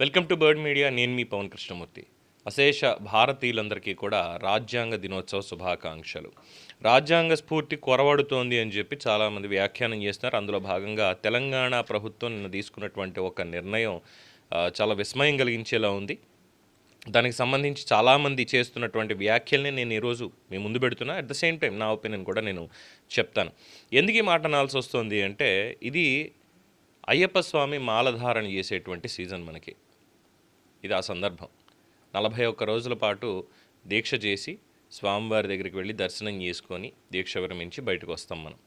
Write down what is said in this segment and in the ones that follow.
Welcome to bird media. నేను మీ పవన్ కృష్ణమూర్తి. అశేష భారతీయులందరికీ కూడా రాజ్యాంగ దినోత్సవ శుభాకాంక్షలు. రాజ్యాంగ స్ఫూర్తి కొరవడుతోంది అని చెప్పి చాలామంది వ్యాఖ్యానం చేస్తున్నారు. అందులో భాగంగా తెలంగాణ ప్రభుత్వం నిన్న తీసుకున్నటువంటి ఒక నిర్ణయం చాలా విస్మయం కలిగించేలా ఉంది. దానికి సంబంధించి చాలామంది చేస్తున్నటువంటి వ్యాఖ్యల్ని నేను ఈరోజు మీ ముందు పెడుతున్నా. అట్ ద సేమ్ టైం నా ఒపీనియన్ కూడా నేను చెప్తాను. ఎందుకు ఈ మాట అనాల్సి వస్తుంది అంటే ఇది అయ్యప్ప స్వామి మాలధారణ చేసేటువంటి సీజన్ మనకి. ఇది ఆ సందర్భం. నలభై ఒక్క రోజుల పాటు దీక్ష చేసి స్వామివారి దగ్గరికి వెళ్ళి దర్శనం చేసుకొని దీక్ష విరమించి బయటకు వస్తాం మనం.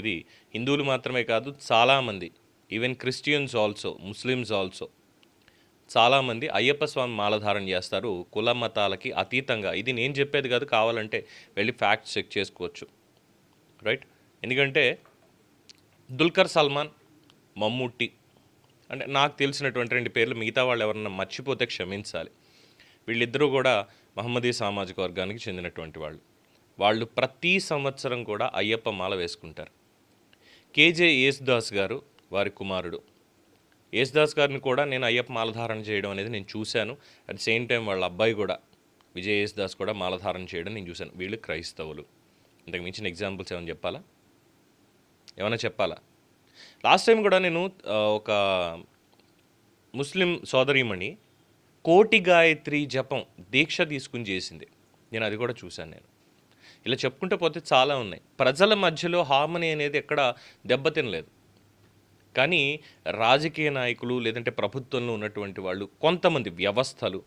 ఇది హిందువులు మాత్రమే కాదు చాలామంది even Christians also Muslims also చాలామంది అయ్యప్ప స్వామి మాలధారణ చేస్తారు కుల మతాలకి అతీతంగా. ఇది నేను చెప్పేది కాదు కావాలంటే వెళ్ళి ఫ్యాక్ట్ చెక్ చేసుకోవచ్చు. రైట్ ఎందుకంటే దుల్కర్ సల్మాన్ మమ్ముట్టి అంటే నాకు తెలిసినటువంటి రెండు పేర్లు మిగతా వాళ్ళు ఎవరన్నా మర్చిపోతే క్షమించాలి. వీళ్ళిద్దరూ కూడా మహమ్మదీ సామాజిక వర్గానికి చెందినటువంటి వాళ్ళు. వాళ్ళు ప్రతి సంవత్సరం కూడా అయ్యప్ప మాల వేసుకుంటారు. కేజే యేసుదాస్ గారు వారి కుమారుడు. యేసుదాస్ గారిని కూడా నేను అయ్యప్ప మాలధారణ చేయడం అనేది నేను చూశాను. అట్ సేమ్ టైం వాళ్ళ అబ్బాయి కూడా విజయ్ యేసుదాస్ కూడా మాలధారణ చేయడం నేను చూశాను. వీళ్ళు క్రైస్తవులు. ఇంతకు మించిన ఎగ్జాంపుల్స్ ఏమైనా చెప్పాలా? ఏమైనా చెప్పాలా? లాస్ట్ టైం కూడా నేను ఒక ముస్లిం సోదరీమణి కోటి గాయత్రి జపం దీక్ష తీసుకుని చేసింది. నేను అది కూడా చూశాను నేను. ఇలా చెప్పుకుంటూ పోతే చాలా ఉన్నాయి. ప్రజల మధ్యలో హార్మనీ అనేది ఎక్కడ దెబ్బతినలేదు. కానీ రాజకీయ నాయకులు లేదంటే ప్రభుత్వంలో ఉన్నటువంటి వాళ్ళు కొంతమంది వ్యవస్థలు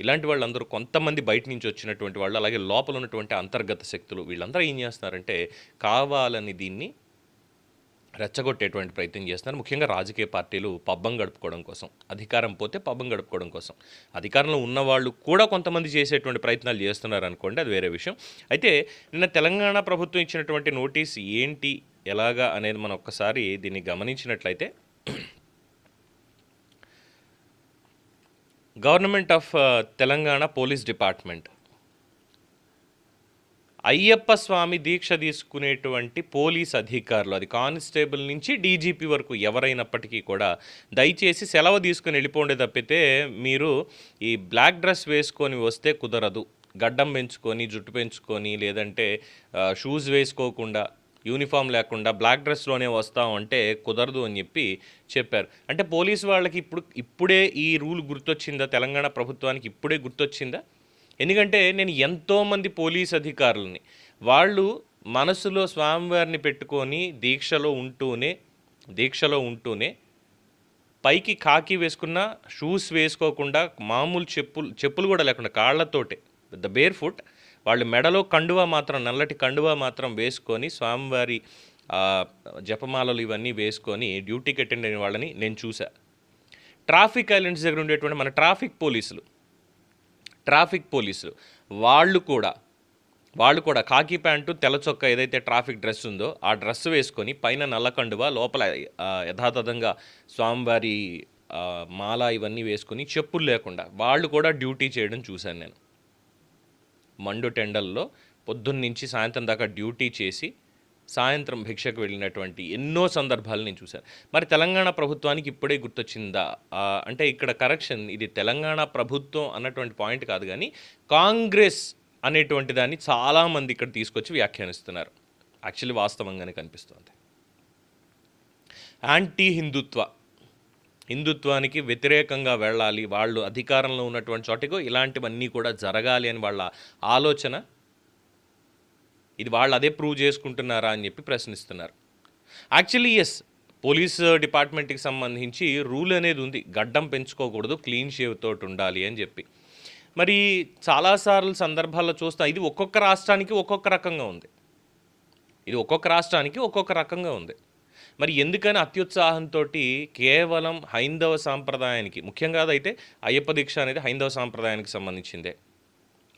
ఇలాంటి వాళ్ళందరూ కొంతమంది బయట నుంచి వచ్చినటువంటి వాళ్ళు అలాగే లోపల ఉన్నటువంటి అంతర్గత శక్తులు వీళ్ళందరూ ఏం చేస్తున్నారంటే కావాలని దీన్ని రెచ్చగొట్టేటువంటి ప్రయత్నం చేస్తున్నారు. ముఖ్యంగా రాజకీయ పార్టీలు పబ్బం గడుపుకోవడం కోసం అధికారం పోతే పబ్బం గడుపుకోవడం కోసం. అధికారంలో ఉన్నవాళ్ళు కూడా కొంతమంది చేసేటువంటి ప్రయత్నాలు చేస్తున్నారు అనుకోండి అది వేరే విషయం. అయితే నిన్న తెలంగాణ ప్రభుత్వం ఇచ్చినటువంటి నోటీస్ ఏంటి ఎలాగా అనేది మనం ఒక్కసారి దీన్ని గమనించినట్లయితే government of Telangana police department Ayyappa Swami దీక్ష తీసుకునేటువంటి పోలీస్ అధికారులు అది కానిస్టేబుల్ నుంచి డీజీపీ వరకు ఎవరైనప్పటికీ కూడా దయచేసి సెలవు తీసుకుని వెళ్ళిపోండి తప్పితే మీరు ఈ బ్లాక్ డ్రెస్ వేసుకొని వస్తే కుదరదు. గడ్డం పెంచుకొని జుట్టు పెంచుకొని లేదంటే షూస్ వేసుకోకుండా యూనిఫామ్ లేకుండా బ్లాక్ డ్రెస్లోనే వస్తాం అంటే కుదరదు అని చెప్పి చెప్పారు. అంటే పోలీసు వాళ్ళకి ఇప్పుడు ఇప్పుడే ఈ రూల్ గుర్తొచ్చిందా? తెలంగాణ ప్రభుత్వానికి ఇప్పుడే గుర్తొచ్చిందా? ఎందుకంటే నేను ఎంతోమంది పోలీస్ అధికారులని. వాళ్ళు మనసులో స్వామివారిని పెట్టుకొని దీక్షలో ఉంటూనే దీక్షలో ఉంటూనే పైకి కాకి వేసుకున్న షూస్ వేసుకోకుండా మామూలు చెప్పులు చెప్పులు కూడా లేకుండా కాళ్ళతోటే ద బేర్ ఫుట్ వాళ్ళు మెడలో కండువా మాత్రం నల్లటి కండువా మాత్రం వేసుకొని స్వామివారి జపమాలలు ఇవన్నీ వేసుకొని డ్యూటీకి అటెండ్ అయిన వాళ్ళని నేను చూసా ట్రాఫిక్ ఐలాండ్స్ దగ్గర ఉండేటువంటి మన ట్రాఫిక్ పోలీసులు. ట్రాఫిక్ పోలీసులు వాళ్ళు కూడా వాళ్ళు కూడా కాకి ప్యాంటు తెల్ల చొక్క ఏదైతే ట్రాఫిక్ డ్రెస్ ఉందో ఆ డ్రెస్ వేసుకొని పైన నల్ల కండువా లోపల యథాతథంగా స్వామివారి మాల ఇవన్నీ వేసుకొని చెప్పులు లేకుండా వాళ్ళు కూడా డ్యూటీ చేయడం చూశాను నేను. మండు టెండల్లో పొద్దున్నుంచి సాయంత్రం దాకా డ్యూటీ చేసి సాయంత్రం భిక్షకు వెళ్ళినటువంటి ఎన్నో సందర్భాలు నేను చూశాను. మరి తెలంగాణ ప్రభుత్వానికి ఇప్పుడే గుర్తొచ్చిందా? అంటే ఇక్కడ కరెక్షన్ ఇది తెలంగాణ ప్రభుత్వం అన్నటువంటి పాయింట్ కాదు కానీ కాంగ్రెస్ అనేటువంటి దాన్ని చాలామంది ఇక్కడ తీసుకొచ్చి వ్యాఖ్యానిస్తున్నారు. యాక్చువల్లీ వాస్తవంగానే కనిపిస్తుంది. యాంటీ హిందుత్వ హిందుత్వానికి వ్యతిరేకంగా వెళ్ళాలి. వాళ్ళు అధికారంలో ఉన్నటువంటి చోటికో ఇలాంటివన్నీ కూడా జరగాలి అని వాళ్ళ ఆలోచన. ఇది వాళ్ళు అదే ప్రూవ్ చేసుకుంటున్నారా అని చెప్పి ప్రశ్నిస్తున్నారు. యాక్చువల్లీ ఎస్ పోలీస్ డిపార్ట్మెంట్కి సంబంధించి రూల్ అనేది ఉంది. గడ్డం పెంచుకోకూడదు క్లీన్ షేవ్ తోటి ఉండాలి అని చెప్పి. మరి చాలాసార్లు సందర్భాల్లో చూస్తా ఇది ఒక్కొక్క రాష్ట్రానికి ఒక్కొక్క రకంగా ఉంది. ఇది ఒక్కొక్క రాష్ట్రానికి ఒక్కొక్క రకంగా ఉంది. మరి ఎందుకని అత్యుత్సాహంతో కేవలం హైందవ సాంప్రదాయానికి ముఖ్యంగా అయితే అయ్యప్ప దీక్ష అనేది హైందవ సాంప్రదాయానికి సంబంధించిందే.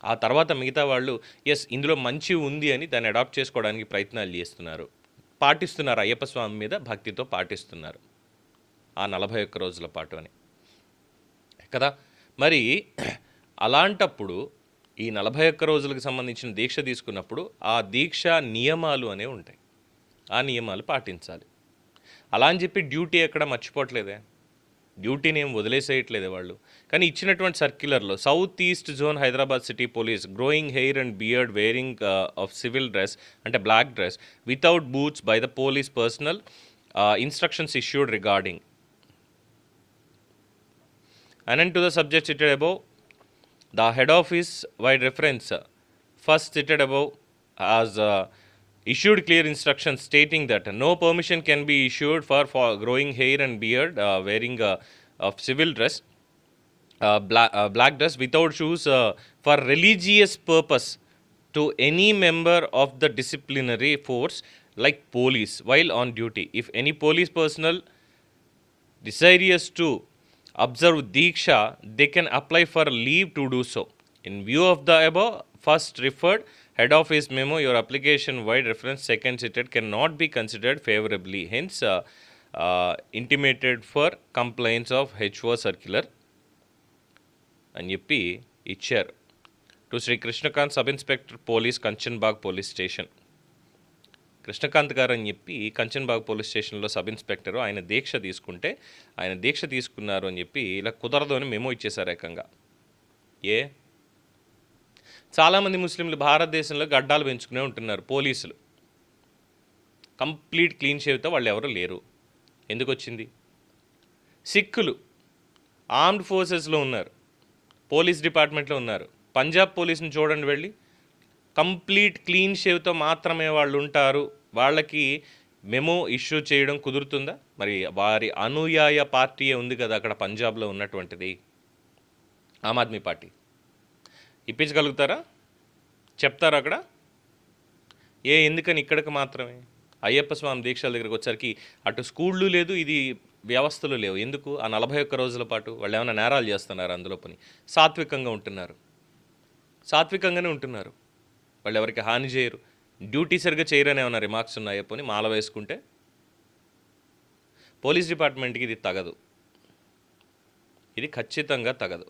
ఆ తర్వాత మిగతా వాళ్ళు ఎస్ ఇందులో మంచి ఉంది అని దాన్ని అడాప్ట్ చేసుకోవడానికి ప్రయత్నాలు చేస్తున్నారు. పాటిస్తున్నారు అయ్యప్ప స్వామి మీద భక్తితో పాటిస్తున్నారు. ఆ నలభై ఒక్క రోజుల పాటు అని. కదా? మరి అలాంటప్పుడు ఈ నలభై ఒక్క రోజులకు సంబంధించిన దీక్ష తీసుకున్నప్పుడు ఆ దీక్ష నియమాలు అనేవి ఉంటాయి. ఆ నియమాలు పాటించాలి. అలా అని చెప్పి డ్యూటీ ఎక్కడ మర్చిపోవట్లేదే? డ్యూటీని ఏం వదిలేసేయట్లేదు వాళ్ళు. కానీ ఇచ్చినటువంటి సర్క్యులర్లో south east zone Hyderabad city police growing hair and beard wearing of civil dress అంటే black dress without boots by the police personnel instructions issued regarding. And to the subject cited above the head office vide reference first cited above as issued clear instructions stating that no permission can be issued for, for growing hair and beard, uh, wearing uh, of civil dress, uh, black, uh, black dress without shoes uh, for religious purpose to any member of the disciplinary force like police while on duty. If any police personnel desirous to observe Diksha, they can apply for leave to do so. In view of the above, first referred, head office మేము your application vide reference second cited can not be considered favourably hence intimated for complaints of HO circular అని చెప్పి ఇచ్చారు to Shri Krishnakant sub inspector police Kanchanbagh police station Krishnakant garu అని చెప్పి Kanchanbagh police స్టేషన్లో sub inspector ఆయన దీక్ష తీసుకుంటే ఆయన దీక్ష తీసుకున్నారు అని చెప్పి ఇలా కుదరదు అని మేము ఇచ్చేసారు ఏకంగా ఏ చాలామంది ముస్లింలు భారతదేశంలో గడ్డాలు పెంచుకునే ఉంటున్నారు పోలీసులు. కంప్లీట్ క్లీన్ షేవ్తో వాళ్ళు ఎవరు లేరు. ఎందుకు వచ్చింది? సిక్కులు ఆర్మ్డ్ ఫోర్సెస్లో ఉన్నారు పోలీస్ డిపార్ట్మెంట్లో ఉన్నారు. పంజాబ్ పోలీస్ని చూడండి వెళ్ళి. కంప్లీట్ క్లీన్ షేవ్తో మాత్రమే వాళ్ళు ఉంటారు. వాళ్ళకి మెమో ఇష్యూ చేయడం కుదురుతుందా? మరి వారి అనుయాయ పార్టీయే ఉంది కదా అక్కడ పంజాబ్లో ఉన్నటువంటిది. ఆమ్ ఆద్మీ పార్టీ. ఇప్పించగలుగుతారా? చెప్తారా అక్కడ? ఏ ఎందుకని ఇక్కడికి మాత్రమే? అయ్యప్ప స్వామి దీక్షల దగ్గరికి వచ్చరికి అటు స్కూళ్ళు లేదు ఇది వ్యవస్థలు లేవు. ఎందుకు? ఆ నలభై ఒక్క రోజుల పాటు వాళ్ళు ఏమైనా నేరాలు చేస్తున్నారు అందులో పని. సాత్వికంగా ఉంటున్నారు. సాత్వికంగానే ఉంటున్నారు. వాళ్ళు ఎవరికి హాని చేయరు. డ్యూటీ సరిగ్గా చేయరని ఏమైనా రిమార్క్స్ ఉన్నాయో పోని? మాల వేసుకుంటే? పోలీస్ డిపార్ట్మెంట్కి ఇది తగదు. ఇది ఖచ్చితంగా తగదు.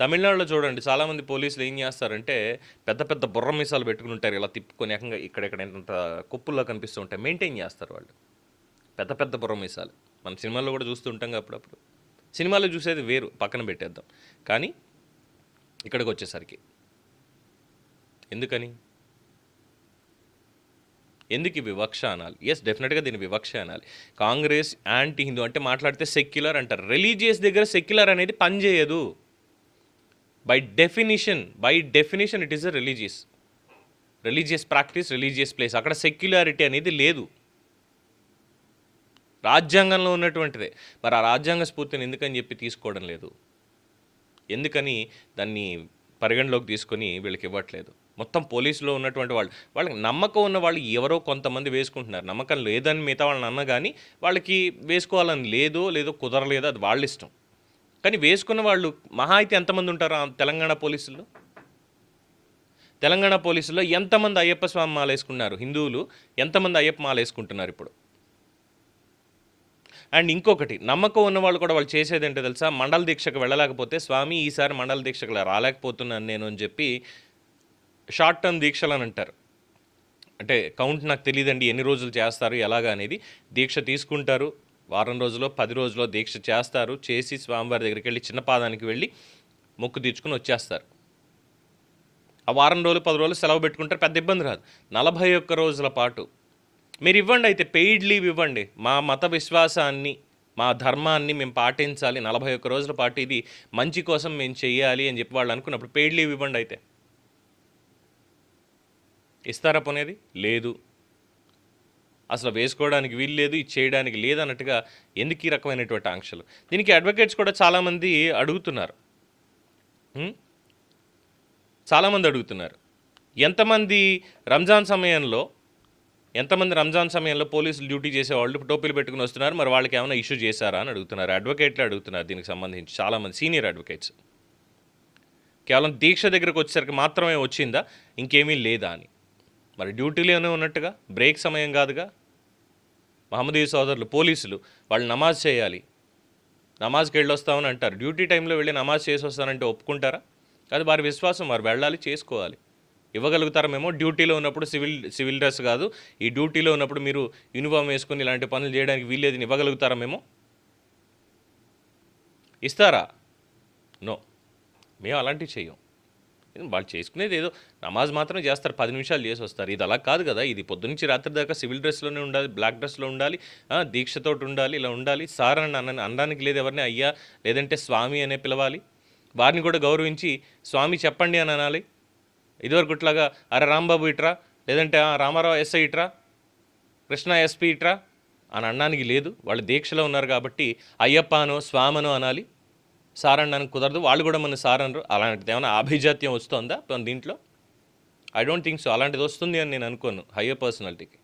తమిళనాడులో చూడండి చాలామంది పోలీసులు ఏం చేస్తారంటే పెద్ద పెద్ద బుర్ర మీసాలు పెట్టుకుని ఉంటారు. ఇలా తిప్పుకొని ఏకంగా ఇక్కడెక్కడ ఎంత కుప్పుల్లో కనిపిస్తూ ఉంటాయి. మెయింటైన్ చేస్తారు వాళ్ళు. పెద్ద పెద్ద బుర్ర మీసాలు. మన సినిమాల్లో కూడా చూస్తూ ఉంటాం అప్పుడప్పుడు. సినిమాలో చూసేది వేరు పక్కన పెట్టేద్దాం. కానీ ఇక్కడికి వచ్చేసరికి. ఎందుకని? ఎందుకు వివక్ష అనాలి? ఎస్ డెఫినెట్గా దీన్ని వివక్ష అనాలి. కాంగ్రెస్ యాంటీ హిందూ అంటే మాట్లాడితే సెక్యులర్ అంటారు. రిలీజియస్ దగ్గర సెక్యులర్ అనేది పనిచేయదు by definition by definition it is a religious religious practice religious place అక్కడ సెక్యులారిటీ అనేది లేదు. రాజ్యాంగంలో ఉన్నటువంటిదే. మరి ఆ రాజ్యాంగ స్ఫూర్తిని ఎందుకని చెప్పి తీసుకోవడం లేదు? ఎందుకని దాన్ని పరిగణలోకి తీసుకొని వీళ్ళకి ఇవ్వట్లేదు? మొత్తం పోలీసులో ఉన్నటువంటి వాళ్ళు వాళ్ళకి నమ్మకం ఉన్న వాళ్ళు ఎవరో కొంతమంది వేసుకుంటున్నారు. నమ్మకం లేదని మిగతా వాళ్ళని అన్న కానీ వాళ్ళకి వేసుకోవాలని లేదో లేదో కుదరలేదో అది వాళ్ళ ఇష్టం. కానీ వేసుకున్న వాళ్ళు మహా అయితే ఎంతమంది ఉంటారు తెలంగాణ పోలీసుల్లో? తెలంగాణ పోలీసుల్లో ఎంతమంది అయ్యప్ప స్వామి మాల వేసుకున్నారు? హిందువులు ఎంతమంది అయ్యప్ప మాల వేసుకుంటున్నారు ఇప్పుడు? అండ్ ఇంకొకటి నమ్మకం ఉన్నవాళ్ళు కూడా వాళ్ళు చేసేది ఏంటో తెలుసా? మండల దీక్షకు వెళ్ళలేకపోతే స్వామి ఈసారి మండల దీక్షకు రాలేకపోతున్నాను నేను అని చెప్పి షార్ట్ టర్మ్ దీక్షలు అని అంటారు. అంటే కౌంట్ నాకు తెలియదండి ఎన్ని రోజులు చేస్తారు ఎలాగా అనేది దీక్ష తీసుకుంటారు. వారం రోజులో పది రోజులో దీక్ష చేస్తారు. చేసి స్వామివారి దగ్గరికి వెళ్ళి చిన్న పాదానికి వెళ్ళి మొక్కు తీర్చుకుని వచ్చేస్తారు. ఆ వారం రోజులు పది రోజులు సెలవు పెట్టుకుంటారు. పెద్ద ఇబ్బంది రాదు. నలభై ఒక్క రోజుల పాటు మీరు ఇవ్వండి అయితే పెయిడ్ లీవ్ ఇవ్వండి. మా మత విశ్వాసాన్ని మా ధర్మాన్ని మేము పాటించాలి. నలభై ఒక్క రోజుల పాటు ఇది మంచి కోసం మేము చెయ్యాలి అని చెప్పి వాళ్ళు అనుకున్నప్పుడు పెయిడ్ లీవ్ ఇవ్వండి అయితే. ఇస్తారా పోనేది? లేదు. అసలు వేసుకోవడానికి వీలు లేదు ఇది చేయడానికి లేదు అన్నట్టుగా ఎందుకు ఈ రకమైనటువంటి ఆంక్షలు? దీనికి అడ్వకేట్స్ కూడా చాలామంది అడుగుతున్నారు. చాలామంది అడుగుతున్నారు. ఎంతమంది రంజాన్ సమయంలో ఎంతమంది రంజాన్ సమయంలో పోలీసులు డ్యూటీ చేసేవాళ్ళు టోపీలు పెట్టుకుని వస్తున్నారు? మరి వాళ్ళకి ఏమైనా ఇష్యూ చేశారా అని అడుగుతున్నారు. అడ్వకేట్లు అడుగుతున్నారు దీనికి సంబంధించి చాలామంది సీనియర్ అడ్వకేట్స్. కేవలం దీక్ష దగ్గరకు వచ్చేసరికి మాత్రమే వచ్చిందా? ఇంకేమీ లేదా అని. మరి డ్యూటీలోనే ఉన్నట్టుగా బ్రేక్ సమయం కాదుగా? మహమ్మదీ సోదరులు పోలీసులు వాళ్ళు నమాజ్ చేయాలి. నమాజ్కి వెళ్ళొస్తామని అంటారు. డ్యూటీ టైంలో వెళ్ళి నమాజ్ చేసి వస్తానంటే ఒప్పుకుంటారా? అది వారి విశ్వాసం వారు వెళ్ళాలి చేసుకోవాలి. ఇవ్వగలుగుతారా మేము డ్యూటీలో ఉన్నప్పుడు సివిల్ సివిల్ డ్రెస్ కాదు. ఈ డ్యూటీలో ఉన్నప్పుడు మీరు యూనిఫామ్ వేసుకుని ఇలాంటి పనులు చేయడానికి వీల్లేదని ఇవ్వగలుగుతారా మేము ఇస్తారా? నో. మేము అలాంటివి చెయ్యం. వాళ్ళు చేసుకునేది ఏదో నమాజ్ మాత్రం చేస్తారు పది నిమిషాలు చేసి వస్తారు. ఇది అలా కాదు కదా ఇది పొద్దునుంచి రాత్రి దాకా సివిల్ డ్రెస్లోనే ఉండాలి బ్లాక్ డ్రెస్లో ఉండాలి దీక్షతో దీక్షతోటి ఉండాలి ఇలా ఉండాలి. సార్ అని అన్న అనడానికి లేదు ఎవరిని అయ్యా లేదంటే స్వామి అనే పిలవాలి. వారిని కూడా గౌరవించి స్వామి చెప్పండి అని అనాలి. ఇదివరకు ఇట్లాగా అరే రాంబాబు ఇట్రా లేదంటే రామారావు ఎస్ఐ ఇట్రా కృష్ణ ఎస్పీ ఇట్రా అని అనడానికి లేదు. వాళ్ళు దీక్షలో ఉన్నారు కాబట్టి అయ్యప్ప అనో స్వామనో అనాలి. సార్ అనడానికి కుదరదు. వాళ్ళు కూడా మన సార్ అనరు అలాంటిది ఏమైనా ఆభిజాత్యం వస్తుందా దీంట్లో? ఐ డోంట్ థింక్ సో అలాంటిది వస్తుంది అని నేను అనుకోను హయ్యర్ పర్సనాలిటీకి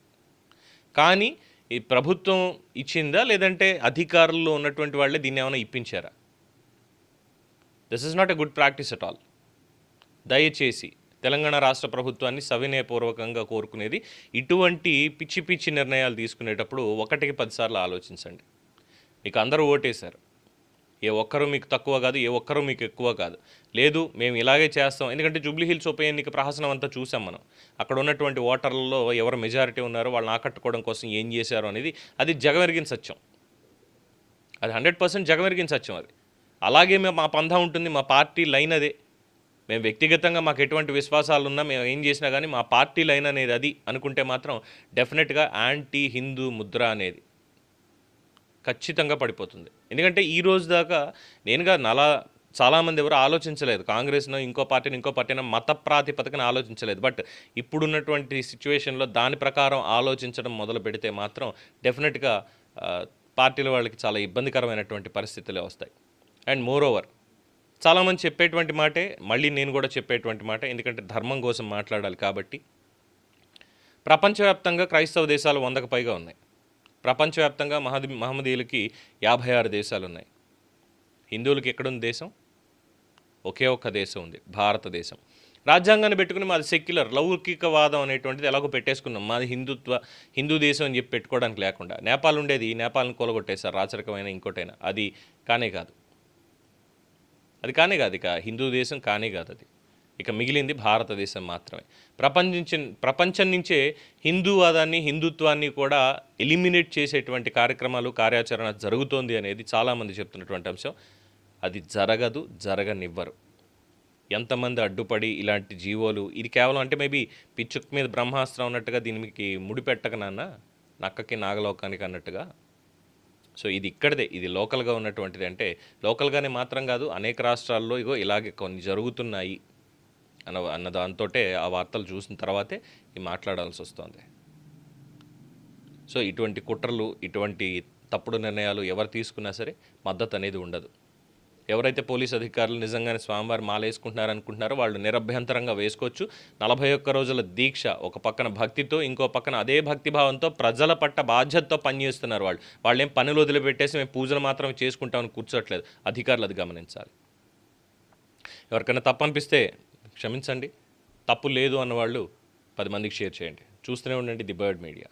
కానీ ఈ ప్రభుత్వం ఇచ్చిందా? లేదంటే అధికారుల్లో ఉన్నటువంటి వాళ్ళే దీన్ని ఏమైనా ఇప్పించారా? This is not a good practice at all దయచేసి తెలంగాణ రాష్ట్ర ప్రభుత్వాన్ని సవినయపూర్వకంగా కోరుకునేది ఇటువంటి పిచ్చి పిచ్చి నిర్ణయాలు తీసుకునేటప్పుడు ఒకటికి పదిసార్లు ఆలోచించండి. మీకు అందరూ ఓటేశారు. ఏ ఒక్కరు మీకు తక్కువ కాదు ఏ ఒక్కరు మీకు ఎక్కువ కాదు. లేదు మేము ఇలాగే చేస్తాం. ఎందుకంటే జూబ్లీ హిల్స్ ఉప ఎన్నిక ప్రహసనం అంతా చూసాం మనం. అక్కడ ఉన్నటువంటి ఓటర్లలో ఎవరు మెజారిటీ ఉన్నారో వాళ్ళని ఆకట్టుకోవడం కోసం ఏం చేశారు అనేది అది జగమెరిగిన సత్యం. అది హండ్రెడ్ పర్సెంట్ జగమెరిగిన సత్యం అది. అలాగే మేము మా పంధా ఉంటుంది మా పార్టీ లైన్ అదే. మేము వ్యక్తిగతంగా మాకు ఎటువంటి విశ్వాసాలు ఉన్నా మేము ఏం చేసినా కానీ మా పార్టీ లైన్ అనేది అది అనుకుంటే మాత్రం డెఫినెట్గా యాంటీ హిందూ ముద్ర అనేది. ఖచ్చితంగా పడిపోతుంది. ఎందుకంటే ఈ రోజు దాకా నేనుగా నలా చాలామంది ఎవరు ఆలోచించలేదు. కాంగ్రెస్ను ఇంకో పార్టీని ఇంకో పార్టీని మత ప్రాతిపదికన ఆలోచించలేదు. బట్ ఇప్పుడున్నటువంటి సిచ్యువేషన్లో దాని ప్రకారం ఆలోచించడం మొదలు పెడితే మాత్రం డెఫినెట్గా పార్టీల వాళ్ళకి చాలా ఇబ్బందికరమైనటువంటి పరిస్థితులే వస్తాయి. అండ్ మోర్ ఓవర్ చాలామంది చెప్పేటువంటి మాటే మళ్ళీ నేను కూడా చెప్పేటువంటి మాట ఎందుకంటే ధర్మం కోసం మాట్లాడాలి కాబట్టి. ప్రపంచవ్యాప్తంగా క్రైస్తవ దేశాలు వందకు పైగా ఉన్నాయి. ప్రపంచవ్యాప్తంగా మహది మహమ్మదీయులకి యాభై ఆరు దేశాలు ఉన్నాయి హిందువులకి ఎక్కడుంది దేశం? ఒకే ఒక్క దేశం ఉంది భారతదేశం. రాజ్యాంగాన్ని పెట్టుకుని మాది సెక్యులర్ లౌకికవాదం అనేటువంటిది ఎలాగో పెట్టేసుకున్నాం. మాది హిందుత్వ హిందూ దేశం అని చెప్పి పెట్టుకోవడానికి లేకుండా. నేపాల్ ఉండేది నేపాల్ని కూలగొట్టేశారు రాచరికమైన ఇంకోటైనా. అది కానే కాదు. అది కానే కాదు ఇక. హిందూ దేశం కానే కాదు అది. ఇక మిగిలింది భారతదేశం మాత్రమే. ప్రపంచం ప్రపంచం నుంచే హిందూవాదాన్ని హిందుత్వాన్ని కూడా ఎలిమినేట్ చేసేటువంటి కార్యక్రమాలు కార్యాచరణ జరుగుతోంది అనేది చాలామంది చెప్తున్నటువంటి అంశం. అది జరగదు జరగనివ్వరు. ఎంతమంది అడ్డుపడి ఇలాంటి జీవోలు ఇది కేవలం అంటే మేబీ పిచ్చుక్ మీద బ్రహ్మాస్త్రం ఉన్నట్టుగా దీనికి ముడిపెట్టక నాన్న? నక్కకి నాగలోకానికి అన్నట్టుగా? సో ఇది ఇక్కడదే. ఇది లోకల్గా ఉన్నటువంటిది అంటే లోకల్గానే మాత్రం కాదు అనేక రాష్ట్రాల్లో ఇగో ఇలాగే కొన్ని జరుగుతున్నాయి. అన్న అన్న దాంతోటే ఆ వార్తలు చూసిన తర్వాతే ఈ మాట్లాడాల్సి వస్తుంది. సో ఇటువంటి కుట్రలు ఇటువంటి తప్పుడు నిర్ణయాలు ఎవరు తీసుకున్నా సరే మద్దతు అనేది ఉండదు. ఎవరైతే పోలీస్ అధికారులు నిజంగానే స్వామివారి మాల వేసుకుంటున్నారు అనుకుంటున్నారో వాళ్ళు నిరభ్యంతరంగా వేసుకోవచ్చు. నలభై ఒక్క రోజుల దీక్ష ఒక పక్కన భక్తితో ఇంకో పక్కన అదే భక్తి భావంతో ప్రజల పట్ల బాధ్యతతో పనిచేస్తున్నారు వాళ్ళు. వాళ్ళు ఏం పనులు వదిలిపెట్టేసి మేము పూజలు మాత్రమే చేసుకుంటామని కూర్చోట్లేదు. అధికారులు అది గమనించాలి. ఎవరికైనా తప్పనిపిస్తే క్షమించండి తప్పు లేదు అన్నవాళ్ళు పది మందికి షేర్ చేయండి. చూస్తూనే ఉండండి ది బర్డ్ మీడియా.